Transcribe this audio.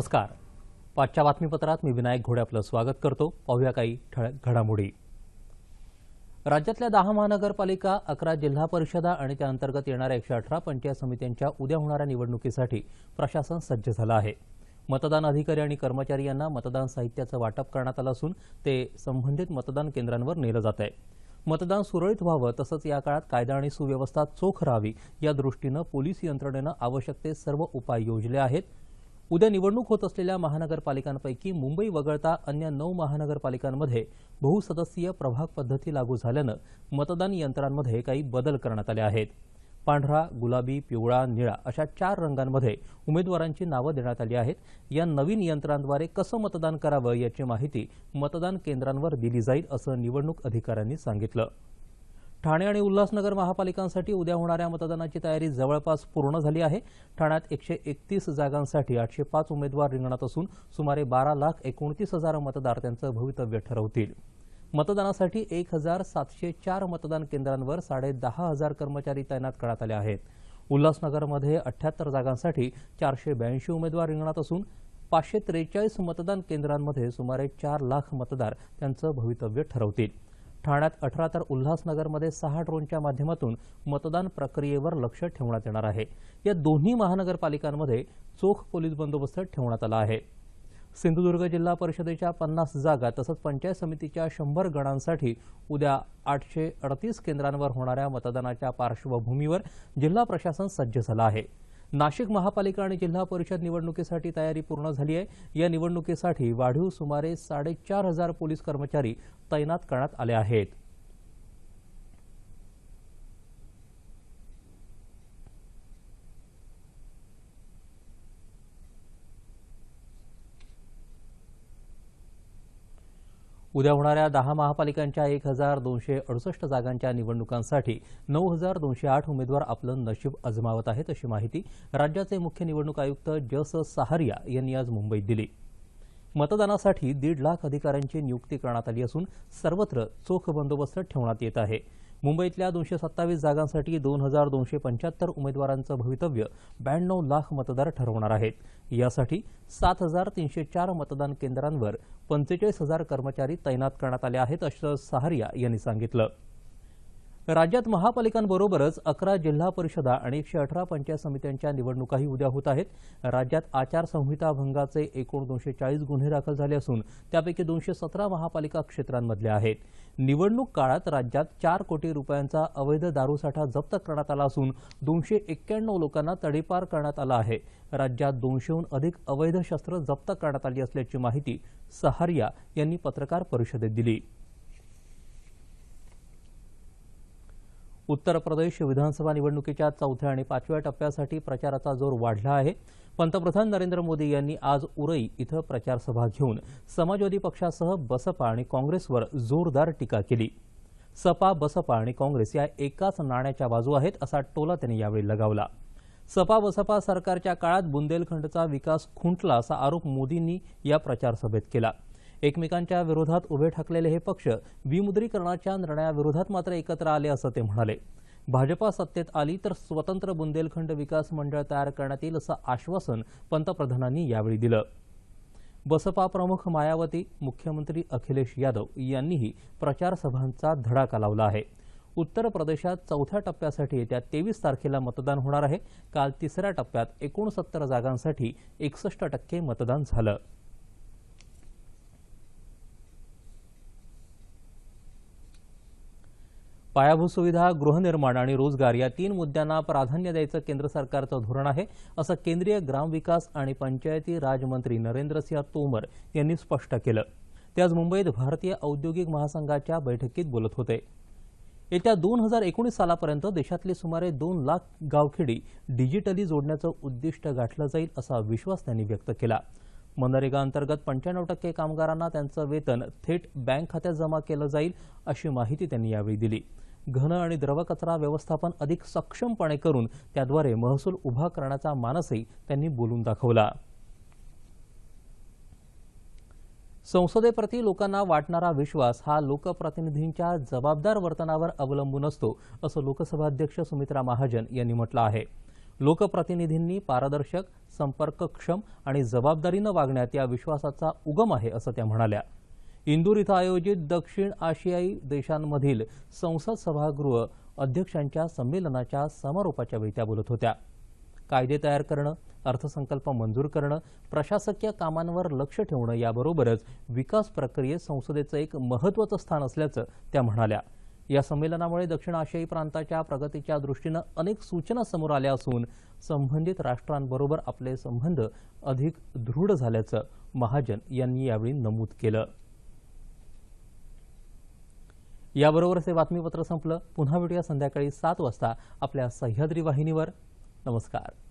नमस्कार. पाचच्या बातमीपत्रात मी विनायक घोडे आपलं स्वागत करतो. पाहूया काही ठळक घडामोडी. राज्यातल्या दहा महानगरपालिका अकरा जिल्हा परिषदा आणि त्या अंतर्गत येणाऱ्या एकशे अठरा पंचायत समित्यांच्या उद्या होणाऱ्या निवडणुकीसाठी प्रशासन सज्ज झालं आहे. मतदान अधिकारी आणि कर्मचारी यांना मतदान साहित्याचं वाटप करण्यात आलं असून ते संबंधित मतदान केंद्रांवर नेलं जात आहे मतदान सुरळीत व्हावं तसंच या काळात कायदा आणि सुव्यवस्था चोख राहावी या दृष्टीनं पोलीस यंत्रणेनं आवश्यक ते सर्व उपाय योजले आहेत. उद्या निवडणूक होत असलेल्या महानगरपालिकांपैकी मुंबई वगळता अन्य नऊ महानगरपालिकांमध्ये बहुसदस्यीय प्रभाग पद्धती लागू झाल्यानं मतदान यंत्रांमध्ये काही बदल करण्यात आले आहेत. पांढरा गुलाबी पिवळा निळा अशा चार रंगांमध्ये उमेदवारांची नावं देण्यात आली आहेत. या नवीन यंत्रांद्वारे कसं मतदान करावं याची माहिती मतदान केंद्रांवर दिली जाईल असं निवडणूक अधिकाऱ्यांनी सांगितलं. ठाणे आणि उल्हासनगर महापालिकांसाठी उद्या होणाऱ्या मतदानाची तयारी जवळपास पूर्ण झाली आहे. ठाण्यात एकशे एकतीस जागांसाठी आठशे पाच उमेदवार रिंगणात असून सुमारे बारा लाख एकोणतीस हजार मतदार त्यांचं भवितव्य ठरवतील. मतदानासाठी एक हजार सातशे चार मतदान केंद्रांवर साडे दहा हजार कर्मचारी तैनात करण्यात आले आहेत. उल्हासनगरमध्ये अठ्याहत्तर जागांसाठी चारशे ब्याऐंशी उमेदवार रिंगणात असून पाचशे त्रेचाळीस मतदान केंद्रांमध्ये सुमारे चार लाख मतदार त्यांचं भवितव्य ठरवतील. ठाण्यात अठरा तर उल्हासनगरमध्ये सहा ड्रोनच्या माध्यमातून मतदान प्रक्रियेवर लक्ष ठेवण्यात येणार आहे. या दोन्ही महानगरपालिकांमध्ये चोख पोलीस बंदोबस्त ठेवण्यात आला आहे. सिंधुदुर्ग जिल्हा परिषदेच्या पन्नास जागा तसंच पंचायत समितीच्या शंभर गणांसाठी उद्या आठशे अडतीस केंद्रांवर होणाऱ्या मतदानाच्या पार्श्वभूमीवर जिल्हा प्रशासन सज्ज झालं आहे. नाशिक महापालिका आणि जिल्हा परिषद निवडणुकीसाठी तयारी पूर्ण झाली आहे. या निवडणुकीसाठी वाढीव सुमारे साडेचार हजार पोलीस कर्मचारी तैनात करण्यात आले आहेत. उद्या होणाऱ्या दहा महापालिकांच्या एक हजार दोनशे अडुसष्ट जागांच्या निवडणुकांसाठी नऊ हजार दोनशे आठ उमेदवार आपलं नशीब अजमावत आहेत अशी माहिती राज्याचे मुख्य निवडणूक आयुक्त जस सहारिया यांनी आज मुंबईत दिली. मतदानासाठी दीड लाख अधिकाऱ्यांची नियुक्ती करण्यात आली असून सर्वत्र चोख बंदोबस्त ठेवण्यात येत आहे. मुंबईतल्या दोनशे सत्तावीस जागांसाठी दोन हजार दोनशे पंच्याहत्तर उमेदवारांचं भवितव्य ब्याण्णव लाख मतदार ठरवणार आहेत. यासाठी सात हजार तीनशे चार मतदान केंद्रांवर पंचेचाळीस हजार कर्मचारी तैनात करण्यात आले आहेत असं सहारिया यांनी सांगितलं. राज्यात महापालिकांबरोबरच अकरा जिल्हा परिषदा आणि एकशे अठरा पंचायत समित्यांच्या निवडणुकाही उद्या होत आहेत. राज्यात आचारसंहिता भंगाचे एकूण दोनशे चाळीस गुन्हे दाखल झाले असून त्यापैकी दोनशे सतरा महापालिका क्षेत्रांमधले आहेत. निवडणूक काळात राज्यात चार कोटी रुपयांचा अवैध दारूसाठा जप्त करण्यात आला असून दोनशे एक्क्याण्णव लोकांना तडीपार करण्यात आला आहे. राज्यात दोनशेहून अधिक अवैध शस्त्र जप्त करण्यात आली असल्याची माहिती सहारिया यांनी पत्रकार परिषदेत दिली. उत्तर प्रदेश विधानसभा निवडणुकीच्या चौथ्या आणि पाचव्या टप्प्यासाठी प्रचाराचा जोर वाढला आहे. पंतप्रधान नरेंद्र मोदी यांनी आज उरई इथं प्रचारसभा घेऊन समाजवादी पक्षासह बसपा आणि काँग्रेसवर जोरदार टीका केली. सपा बसपा आणि काँग्रेस या एकाच नाण्याच्या बाजू आहेत असा टोला त्यांनी यावेळी लगावला. सपा बसपा सरकारच्या काळात बुंदेलखंडचा विकास खुंटला असा आरोप मोदींनी या प्रचारसभेत केला. एकमेकांच्या विरोधात उभे ठाकलेले हे पक्ष विमुद्रीकरणाच्या निर्णयाविरोधात मात्र एकत्र आले असं ते म्हणाले. भाजपा सत्तेत आली तर स्वतंत्र बुंदेलखंड विकास मंडळ तयार करण्यात येईल असं आश्वासन पंतप्रधानांनी यावेळी दिलं. बसपा प्रमुख मायावती मुख्यमंत्री अखिलेश यादव यांनीही प्रचारसभांचा धडाका लावला आहे. उत्तर प्रदेशात चौथ्या टप्प्यासाठी येत्या तेवीस तारखेला मतदान होणार आहे. काल तिसऱ्या टप्प्यात एकोणसत्तर जागांसाठी एकसष्ट टक्के मतदान झालं. पायाभूत सुविधा गृहनिर्माण आणि रोजगार या तीन मुद्द्यांना प्राधान्य द्यायचं केंद्र सरकारचं धोरण आहे असं केंद्रीय ग्रामविकास आणि पंचायती राजमंत्री नरेंद्रसिंह तोमर यांनी स्पष्ट केलं. ते आज मुंबईत भारतीय औद्योगिक महासंघाच्या बैठकीत बोलत होते. येत्या दोन हजार एकोणीस सालापर्यंत देशातले सुमारे दोन लाख गावखेडी डिजिटली जोडण्याचं उद्दिष्ट गाठलं जाईल असा विश्वास त्यांनी व्यक्त केला. मनरेगा अंतर्गत पंच्याण्णव टक्के कामगारांना त्यांचं वेतन थेट बँक खात्यात जमा केलं जाईल अशी माहिती त्यांनी यावेळी दिली. घन आणि द्रव कचरा व्यवस्थापन अधिक सक्षमपणे करून त्याद्वारे महसूल उभा करण्याचा मानसही त्यांनी बोलून दाखवला. संसदेप्रती लोकांना वाटणारा विश्वास हा लोकप्रतिनिधींच्या जबाबदार वर्तनावर अवलंबून असतो असं लोकसभा अध्यक्ष सुमित्रा महाजन यांनी म्हटलं आहे. लोकप्रतिनिधींनी पारदर्शक संपर्कक्षम आणि जबाबदारीनं वागण्यात या विश्वासाचा उगम आहे असं त्या म्हणाल्या. इंदूर इथं आयोजित दक्षिण आशियाई देशांमधील संसद सभागृह अध्यक्षांच्या संमेलनाच्या समारोपाच्या वेळी त्या बोलत होत्या. कायदे तयार करणं अर्थसंकल्प मंजूर करणं प्रशासकीय कामांवर लक्ष ठेवणं याबरोबरच विकास प्रक्रियेत संसदेचं एक महत्त्वाचं स्थान असल्याचं त्या म्हणाल्या. या संमेलनामुळे दक्षिण आशियाई प्रांताच्या प्रगतीच्या दृष्टीनं अनेक सूचना समोर आल्या असून संबंधित राष्ट्रांबरोबर आपले संबंध अधिक दृढ झाल्याचं महाजन यांनी यावेळी नमूद केलं. याबरोबरच हे बातमीपत्र संपलं. पुन्हा भेटूया संध्याकाळी सात वाजता आपल्या सह्याद्री वाहिनीवर. नमस्कार.